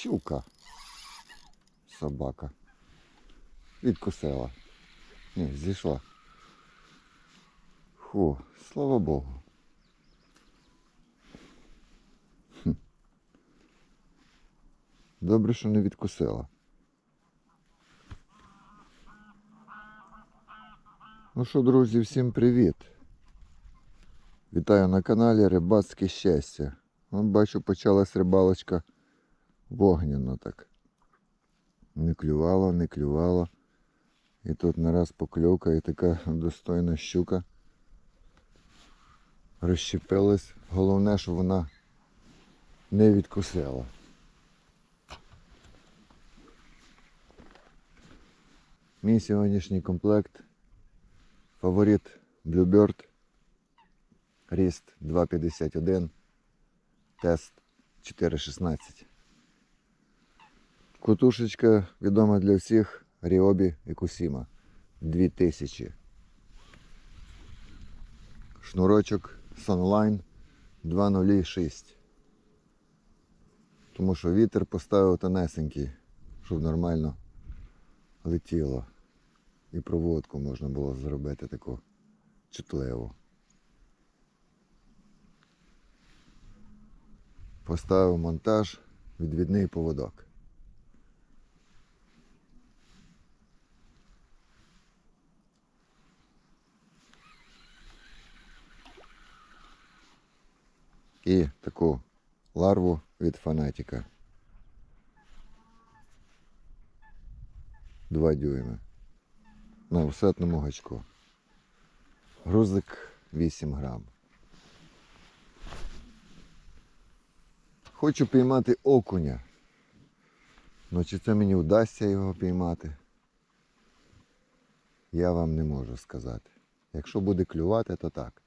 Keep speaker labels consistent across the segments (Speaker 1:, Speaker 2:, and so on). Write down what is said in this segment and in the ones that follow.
Speaker 1: щука. Собака. Відкусила. Ні, зійшла. Фу, слава Богу. Добре, що не відкусила. Ну що, друзі, всім привіт! Вітаю на каналі Рибацьке щастя. Вон бачу, почалась рибалочка вогняно так. Не клювало, не клювало. І тут нараз покльовка і така достойна щука. Розщепилась. Головне, що вона не відкусила. Мій сьогоднішній комплект фаворит Bluebird Ріст 2,51, тест 4,16. Кутушечка відома для всіх Ріобі і Кусіма 2000. Шнурочок Sunline 206. Тому що вітер поставив тонесенький, щоб нормально летіло. І проводку можна було зробити таку чутливу. Поставив монтаж, відвідний поводок. І таку ларву від фанатіка. Два дюйми. На усетному гачку. Грузик 8 грам. Хочу піймати окуня. Ну чи це мені вдасться його піймати? Я вам не можу сказати. Якщо буде клювати, то так.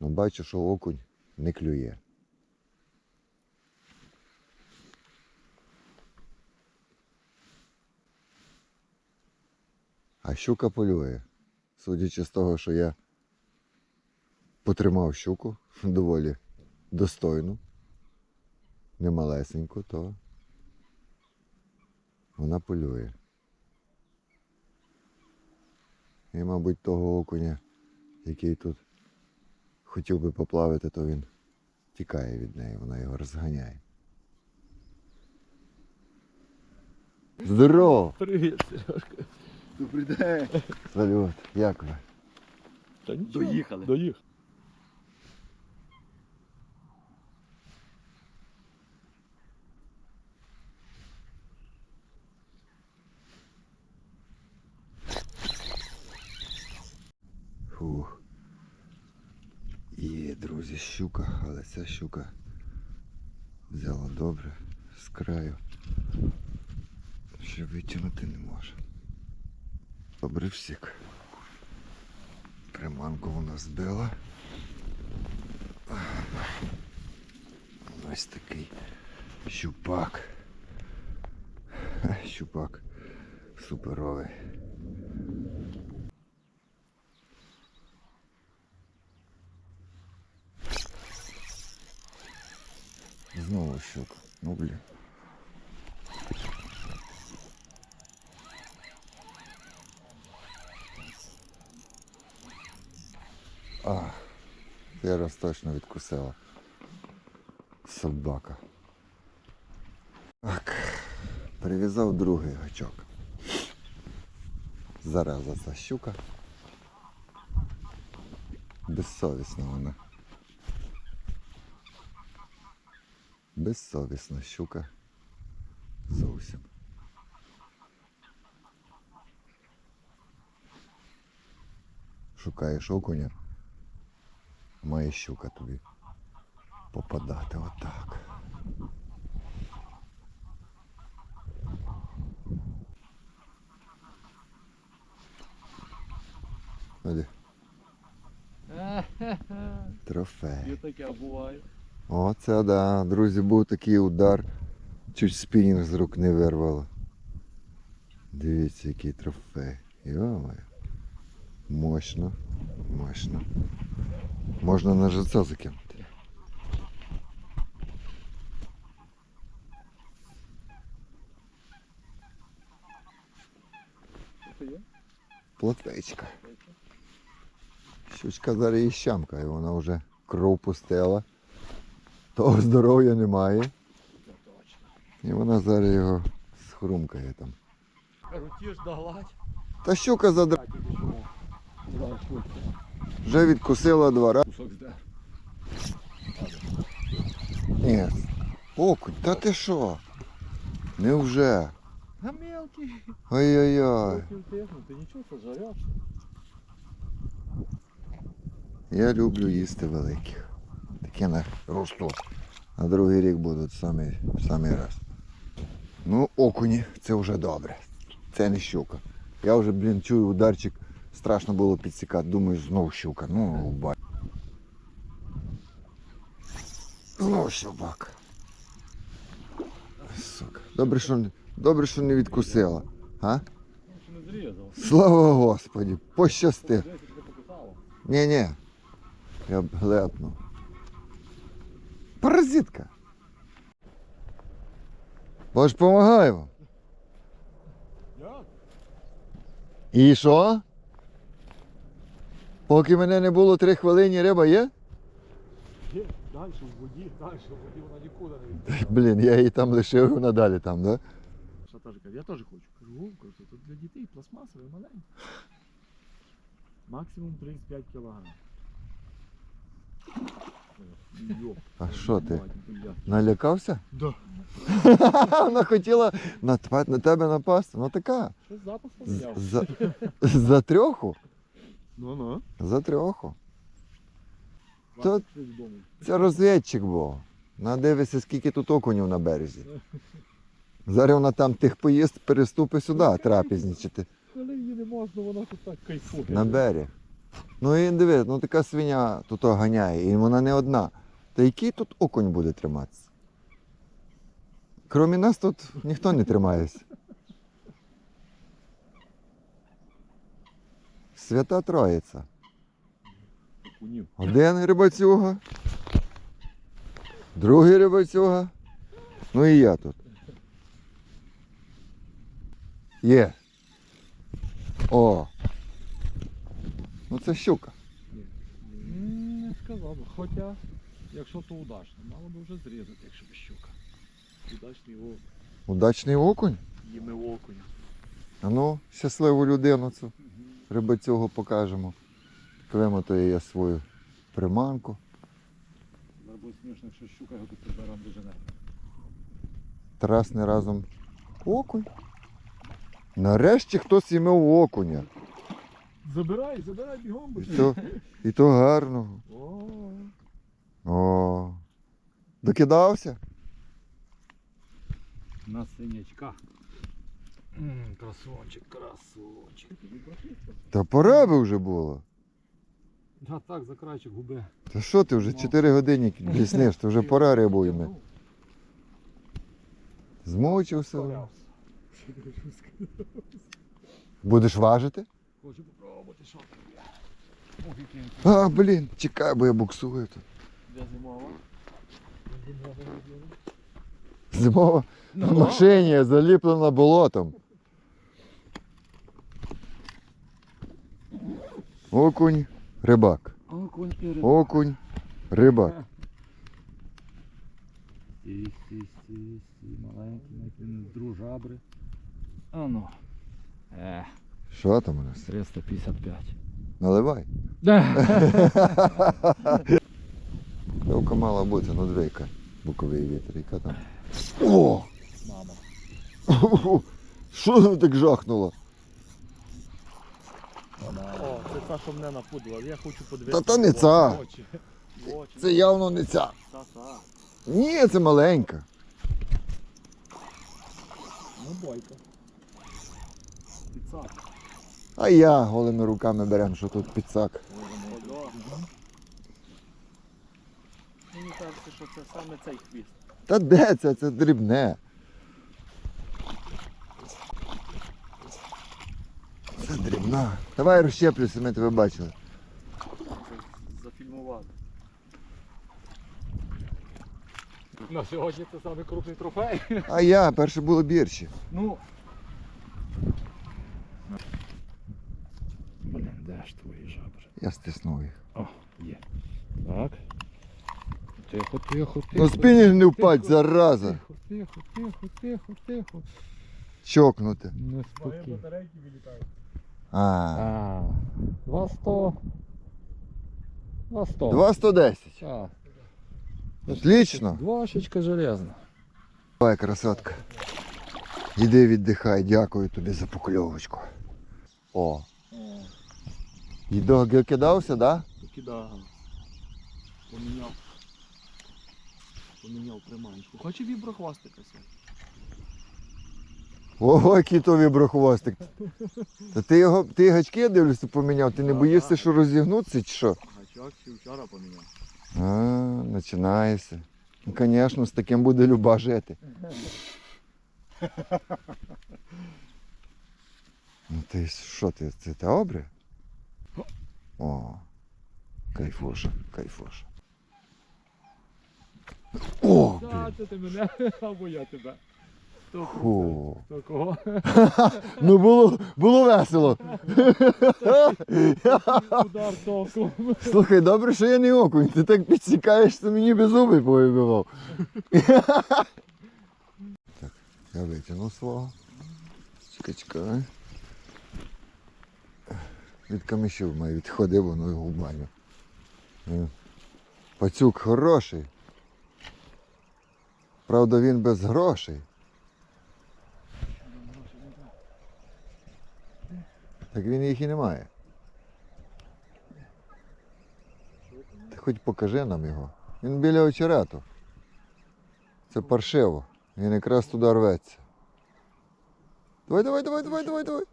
Speaker 1: Ну бачу, що окунь не клює. А щука полює. Судячи з того, що я потримав щуку доволі достойну немалесеньку, то вона полює. І, мабуть, того окуня, який тут хотів би поплавити, то він тікає від неї, вона його розганяє. Здорово!
Speaker 2: Привіт, Сережка.
Speaker 3: Добрий день.
Speaker 1: Салют, як ви?
Speaker 2: Та нічого.
Speaker 3: Доїхали.
Speaker 2: Доїхали.
Speaker 1: Фух. Є, друзі, щука, але ця щука взяла добре з краю. Що витягнути не може. Всік. Приманку вона збила. Ось такий щупак. Щупак суперовий. Щука. Ну блін. А, я раз точно відкусила. Собака. Так, прив'язав другий гачок. Зараза ця щука. Безсовісна вона. Безсовісна щука. Зовсім. Шукаєш окуня, має щука тобі попадати отак. Оді, трофей.
Speaker 2: І таке буває.
Speaker 1: Оце да, друзі, був такий удар. Чуть спінінг з рук не вирвало. Дивіться, який трофей. Йо-моє. Мощно, мощно. Можна на живця закинути. Платечка. Щучка зараз і щамка, і вона вже кров пустила. Того здоров'я немає. І вона зараз його схрумкає там.
Speaker 2: Крутиш догладь.
Speaker 1: Та щука задра... Вже відкусила два рази. Ні. Окунь, та ти що? Невже?
Speaker 2: А мелкий.
Speaker 1: Ой-ой-ой.
Speaker 2: Ти нічого, жареш?
Speaker 1: Я люблю їсти великих. На ростуть. На другий рік будуть самий, самий раз. Ну, окуні, це вже добре. Це не щука. Я вже, блін, чую ударчик. Страшно було підсікати. Думаю, знов щука. Ну, ба. Знов щубак. Сука. Добре, що, добре, що не відкусила. А? Слава Господі, пощастив.
Speaker 2: Десь тебе.
Speaker 1: Ні, ні. Я б глепнув. Паразитка. Бож помагаю вам.
Speaker 2: Як?
Speaker 1: І що? Поки мене не було три хвилини, риба є?
Speaker 2: Є, далі в воді, далі в воді, вона нікуди не відповідає.
Speaker 1: Блін, я її там лишив, вона далі там, да?
Speaker 2: Теж каже, я теж хочу. Кажу, «О, кажу, тут для дітей пластмасове маленьке. Максимум 35 кілограм.
Speaker 1: А що ти? Налякався?
Speaker 2: Да.
Speaker 1: Вона хотіла на, на тебе напасти. Ну така.
Speaker 2: Що запах?
Speaker 1: За, за трьоху.
Speaker 2: Ну ну.
Speaker 1: За трьоху. То- Це розвідчик був. Надивися, скільки тут окунів на березі. Зараз вона там тих поїзд переступи сюди, трапезничати.
Speaker 2: Коли її не можна, вона тут так кайфує.
Speaker 1: На берег. Ну і диви, ну така свиня тут ганяє, і вона не одна. Та який тут окунь буде триматися? Крім нас тут ніхто не тримається. Свята Троїця. Один рибацюга, другий рибацюга, ну і я тут. Є. О. Ну це щука.
Speaker 2: М, Не сказав би. Хоча, якщо то удачно, мало би вже зрізати, якщо б щука. Удачний окунь.
Speaker 1: Удачний окунь.
Speaker 2: Їми окуня.
Speaker 1: А ну, щасливу людину цю рибацюгу покажемо. Вимотує я свою приманку.
Speaker 2: Буде смішно, якщо щука його тут зараз дожене.
Speaker 1: Трасне разом окунь. Нарешті хтось імив окуня.
Speaker 2: Забирай, забирай бігом,
Speaker 1: І то, і то гарного.
Speaker 2: О,
Speaker 1: О. Докидався?
Speaker 2: на синячка. М, Красончик, красончик.
Speaker 1: Та пора би вже було.
Speaker 2: А так, за крайчик губи.
Speaker 1: Та що ти вже 4 години бліснеш, то вже пора рибу йме. Змучився. вже. Будеш важити?
Speaker 2: Хочу
Speaker 1: А, блін, чекай, бо я буксую тут.
Speaker 2: Де зимова?
Speaker 1: Зимова
Speaker 2: Ну,
Speaker 1: в машині заліплена болотом. Окунь, рибак.
Speaker 2: Окунь і риба.
Speaker 1: Окунь, рибак.
Speaker 2: Сі, сі, сі, сі, маленький, маленький, дружабри. А ну. Е,
Speaker 1: Що там у нас?
Speaker 2: 355.
Speaker 1: Наливай.
Speaker 2: Да.
Speaker 1: Рибка мала бути, ну двійка. Буковий вітер, яка там. О!
Speaker 2: Мама.
Speaker 1: Що воно так жахнуло?
Speaker 2: О, це та, що мене напудила. Я хочу подивитися.
Speaker 1: Та то не ця. Це явно не ця. Ні, це маленька.
Speaker 2: Ну, бойка. Піцак.
Speaker 1: А я голими руками берем, що тут підсак.
Speaker 2: Мені кажеться, що це саме цей хвіст.
Speaker 1: Та де це? Це дрібне. Це дрібна. Давай розщеплюся, ми тебе бачили.
Speaker 2: Це зафільмувати. На сьогодні це крупний трофей.
Speaker 1: А я, перше було бірші.
Speaker 2: Ну. Ж твої жабри.
Speaker 1: Я стиснув їх.
Speaker 2: О, є. Так. Тихо, тихо, тихо.
Speaker 1: Ну спінінг не впадь, зараза.
Speaker 2: Тихо, тихо, тихо, тихо, тихо.
Speaker 1: Чокнути.
Speaker 2: Не спокій.
Speaker 1: А.
Speaker 2: А, два сто. Два сто.
Speaker 1: Два 110.
Speaker 2: Так.
Speaker 1: Отлично.
Speaker 2: Двашечка железна.
Speaker 1: Давай, красотка. Іди віддихай, дякую тобі за покльовочку. О. І до кидався, да?
Speaker 2: Покидав. Поміняв. Поміняв приманочку. Хоче віброхвастика сьогодні?
Speaker 1: Ого, який то віброхвостик. Та ти його, ти гачки дивлюся поміняв, ти не
Speaker 2: Да,
Speaker 1: боїшся,
Speaker 2: да.
Speaker 1: що розігнуться чи що?
Speaker 2: Гачок ще вчора поміняв.
Speaker 1: А, починається. Ну, звісно, з таким буде люба жити. Ну ти що ти? Це добре? О, кайфоша, кайфоша. О.
Speaker 2: Це ти мене, або я тебе. Хто
Speaker 1: Фу.
Speaker 2: Хто кого?
Speaker 1: Ну було, було весело.
Speaker 2: Удар током.
Speaker 1: Слухай, добре, що я не окунь. Ти так підсікаєш, що мені без зуби повибивав. так, я витягнув свого. Чекай, чекай. Від камішів має відходив, воно його в баню. Пацюк хороший. Правда, він без грошей. Так він їх і не має. Ти хоч покажи нам його. Він біля очерету. Це паршиво. Він якраз туди рветься. Давай, давай, давай, давай, давай, давай.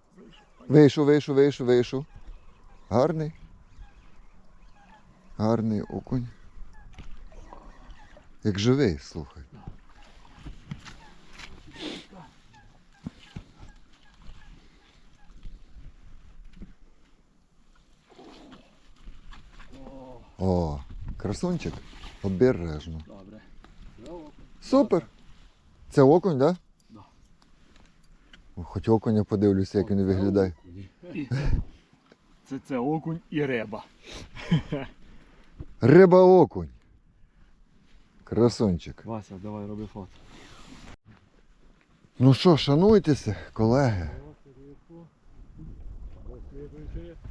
Speaker 1: Вийшов, вийшов, вийшов, вийшов. Гарний. Гарний окунь. Як живий, слухай. О, красунчик. Обережно.
Speaker 2: Добре.
Speaker 1: Супер. Це окунь, так?
Speaker 2: Да.
Speaker 1: Да? Хоч окуня подивлюся, як він виглядає.
Speaker 2: Це, це окунь і риба.
Speaker 1: Риба окунь. Красунчик.
Speaker 2: Вася, давай роби фото.
Speaker 1: Ну що, шануйтеся, колеги.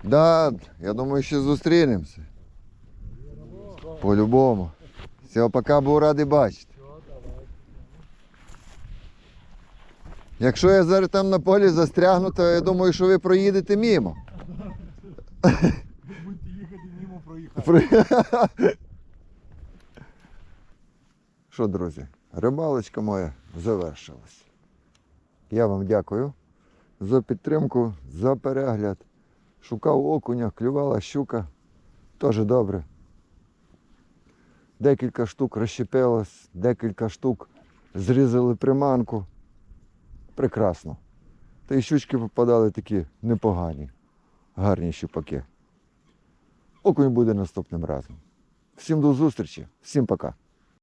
Speaker 1: Да, я думаю, ще зустрінемося. По-любому. Все, пока був радий бачити. Якщо я зараз там на полі застрягну, то я думаю, що ви проїдете мимо.
Speaker 2: Будете їхати мимо проїхати.
Speaker 1: Що, друзі, рибалочка моя завершилась. Я вам дякую за підтримку, за перегляд. Шукав окуня, клювала щука. Теж добре. Декілька штук розщепилось, декілька штук зрізали приманку. Прекрасно. Та й щучки попадали такі непогані, гарні щупаки. Окунь буде наступним разом. Всім до зустрічі, всім пока.